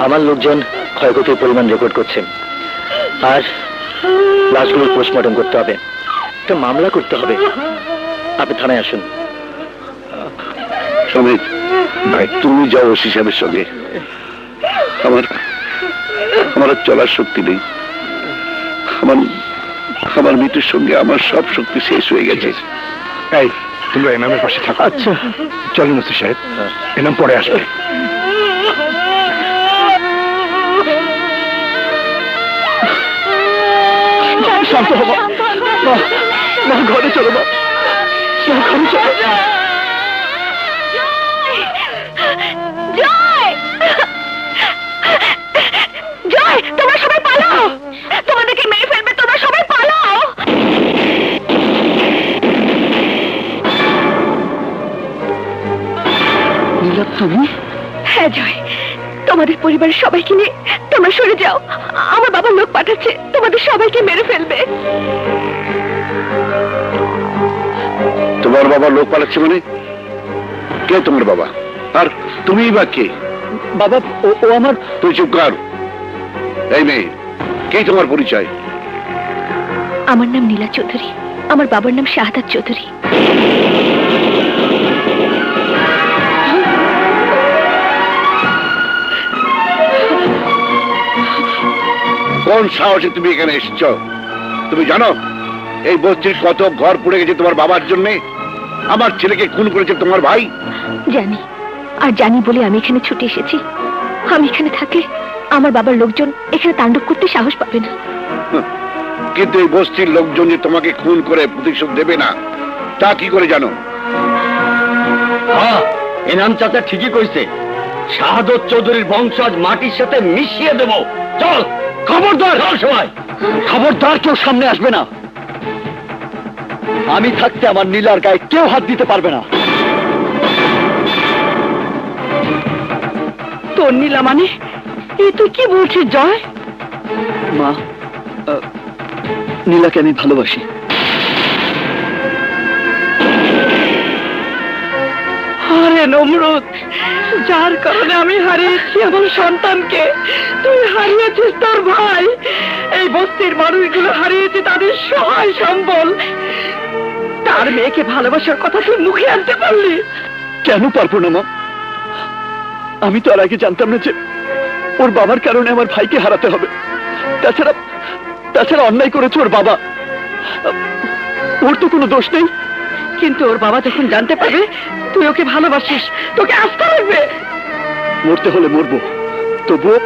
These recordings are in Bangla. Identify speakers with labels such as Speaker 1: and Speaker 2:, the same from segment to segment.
Speaker 1: আমার লোকজন ক্ষয়ক্ষতির পরিমাণ রেকর্ড করছেন। আর লাশগুলোর পোস্টমর্টম করতে হবে। একটা মামলা করতে হবে। আপনি থানায় আসুন।
Speaker 2: সমিত ভাই তুমি যাও ওসি সাহেবের সঙ্গে। আমার আমার আর চলার শক্তি নেই। আমার আমার মৃত্যুর সঙ্গে আমার সব শক্তি শেষ হয়ে গেছে।
Speaker 3: এই তোমরা এনামের পাশে থাকো।
Speaker 1: আচ্ছা।
Speaker 3: চলুন ওসি সাহেব এনাম পরে আসবে।
Speaker 1: শান্ত হব মা ঘরে চলো মা মা ঘরে চলো
Speaker 4: জয়! তোমরা সবাই পালাও! তোমাদেরকে মেরে ফেলবে তোমরা সবাই পালাও!
Speaker 1: নীলা তুমি?
Speaker 4: তোমাদের পরিবারের সবাইকে নিয়ে তোমরা সরে যাও। আমার বাবা লোক পাঠাচ্ছে তোমাদের সবাইকে মেরে ফেলবে।
Speaker 2: তোমার বাবা লোক পাঠাচ্ছে মানে? কে তোমার বাবা? আর তুমি বা কে?
Speaker 1: বাবা ও ও আমার
Speaker 2: তুই চুপ কর। এই মেয়ে কে তোমার পরিচয়?
Speaker 4: আমার নাম নীলা চৌধুরী। আমার বাবার নাম শাহাদাত চৌধুরী।
Speaker 2: কোন সাহসে তুমি এখানে এসেছ? তুমি জানো এই বস্তির কত ঘর পড়ে গেছে তোমার বাবার জন্য? আমার ছেলেকে খুন করেছে তোমার ভাই?
Speaker 4: জানি আর জানি বলে আমি এখানে ছুটে এসেছি। আমি এখানে থাকলে আমার বাবার লোকজন এখানে তাণ্ডব করতে সাহস পাবে না।
Speaker 2: কিন্তু এই বস্তির লোকজন যে তোমাকে খুন করে প্রতিশোধ দেবে না তা কি করে জানো?
Speaker 1: হ্যাঁ এনাম চাচা ঠিকই কইছে শাহাদত চৌধুরীর বংশ আজ মাটির সাথে মিশিয়ে দেব। চল! খবরদার! সবাই! খবরদার কেউ সামনে আসবে না। আমি থাকতে আমার নীলার গায়ে কেউ হাত দিতে পারবে না।
Speaker 4: তোর নীলা মানে? এ তুই কি বলছিস জয়?
Speaker 1: মা নীলাকে আমি ভালোবাসি।
Speaker 4: আরে নমরুদ! যার কারণে আমি হারিয়েছি আমার সন্তানকে। তুই হারিয়েছিস তোর ভাই। এই বস্তির মানুষগুলো হারিয়েছে তাদের সহায় সম্বল। তার মেয়েকে ভালোবাসার কথা তুই মুখে আনতে পারলি।
Speaker 1: কেন পারব না মা? আমি তো আর আগে জানতাম না যে ওর বাবার কারণে আমার ভাইকে হারাতে হবে। তাছাড়া তাছাড়া অন্যায় করেছে ওর বাবা। ওর তো কোনো দোষ নেই।
Speaker 4: কিন্তু ওর বাবা যখন জানতে পারবে তুই ওকে ভালোবাসিস তোকে আসতে
Speaker 1: মরতে হলে মরবো। তবুও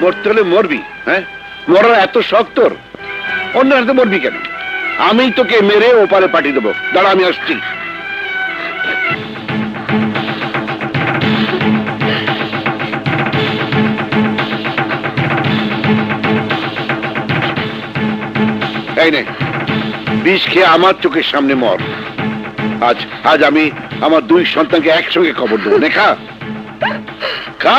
Speaker 2: মরতে হলে মরবি হ্যাঁ? মরার এত শখ তোর। অন্য হাতে মরবি কেন? আমি তোকে মেরে ওপারে পাঠিয়ে দেবো। দাঁড়া, আমি আসছি। বিষ খেয়ে আমার চোখের সামনে মর। আজ আজ আমি আমার দুই সন্তানকে একসঙ্গে খবর দেবো। নে খা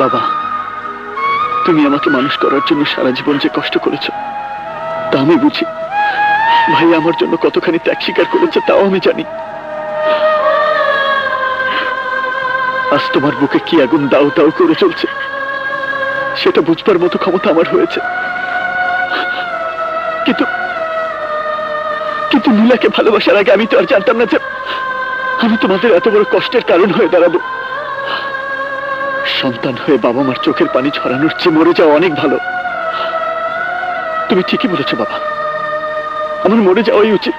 Speaker 1: বাবা, তুমি আমাকে মানুষ করার জন্য সারা জীবন যে কষ্ট করেছ, তা আমি বুঝি। ভাই আমার জন্য কতখানি ত্যাগ স্বীকার করেছে, তাও আমি জানি। আজ তোমার বুকে কি আগুন দাও দাও করে চলছে? সেটা বুঝবার মতো ক্ষমতা আমার হয়েছে। কিন্তু কিন্তু নীলাকে ভালোবাসার আগে আমি তো আর জানতাম না যে আমি তোমাদের এত বড় কষ্টের কারণ হয়ে দাঁড়াবো। সন্তান হয়ে বাবা মার চোখের পানি ছড়ানোর চেয়ে মরে যাওয়া অনেক ভালো। তুমি ঠিকই বলেছ, বাবা। আমার মরে যাওয়াই উচিত।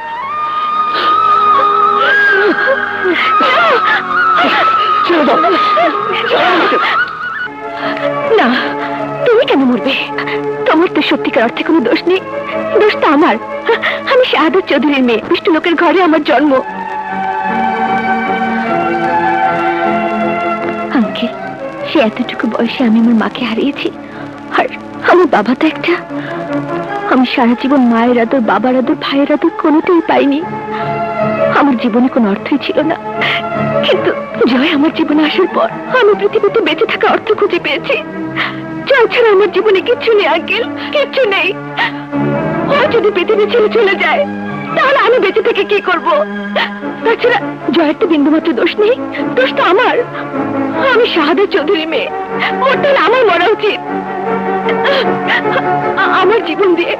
Speaker 1: ছেড়ে দাও।
Speaker 4: না, তুমি কেন মরবে? তোমার তো সত্যিকার অর্থে কোনো দোষ নেই। দোষ তো আমার। আমি শাহাদত চৌধুরীর মেয়ে বিষ্ণু লোকের ঘরে আমার জন্ম। আঙ্কেল, সে এতটুকু বয়সে আমি আমার মাকে হারিয়েছি। আর আমার বাবা তো একটা। আমি সারা জীবন মায়ের আদর, বাবার আদর, ভাইয়ের আদর কোনোটাই পাইনি।
Speaker 5: আমার জীবনে কোনো অর্থই ছিল না। কিন্তু জয় আমার জীবনে আসার পর আমি পৃথিবীতে বেঁচে থাকা অর্থ খুঁজে পেয়েছি। জয় ছাড়া আমার জীবনে কিচ্ছু নেই, আঙ্কেল। কিচ্ছু নেই। ও যদি পৃথিবী ছেড়ে চলে যায়, তাহলে আমি বেঁচে থেকে কি করব? তাছাড়া জয়ের তো বিন্দুমাত্র দোষ নেই। দোষ তো আমার। আমি শাহাদা চৌধুরী মেয়ে। ওর তাহলে আমার মরা উচিত। দিয়ে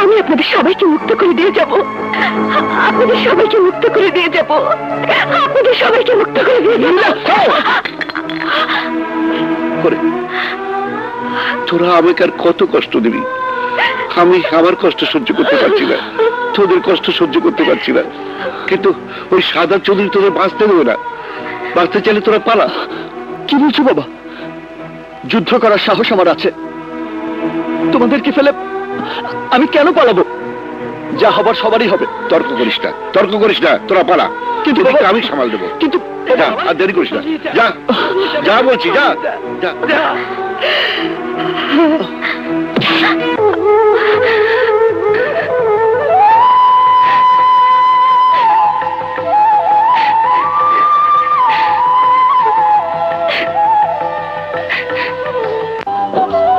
Speaker 5: আমি আপনাদের সবাইকে মুক্ত করে দিয়ে যাব। আপনাদের সবাইকে মুক্ত করে দিয়ে যাব। আপনাদের সবাইকে মুক্ত করে দিয়ে যাব।
Speaker 2: তোরা আমাকে আর কত কষ্ট দিবি? আমি আমার কষ্ট সহ্য করতে পারছি না। তোদের কষ্ট সহ্য করতে পারছি না। কিন্তু ওই সাদা চৌধুরী তোদের বাঁচতে দেবে না। বাঁচতে চাইলে তোরা পালা।
Speaker 1: কি বলছো বাবা? যুদ্ধ করার সাহস আমার আছে। তোমাদেরকে ফেলে আমি কেন পালাবো? যা হবার সবারই হবে।
Speaker 2: তর্ক করিস না তর্ক করিস না তোরা পালা।
Speaker 1: কিন্তু
Speaker 2: আমি সামাল দেবো।
Speaker 1: কিন্তু
Speaker 2: যা আর দেরি করিস না। যা। যা বলছি যা। যা।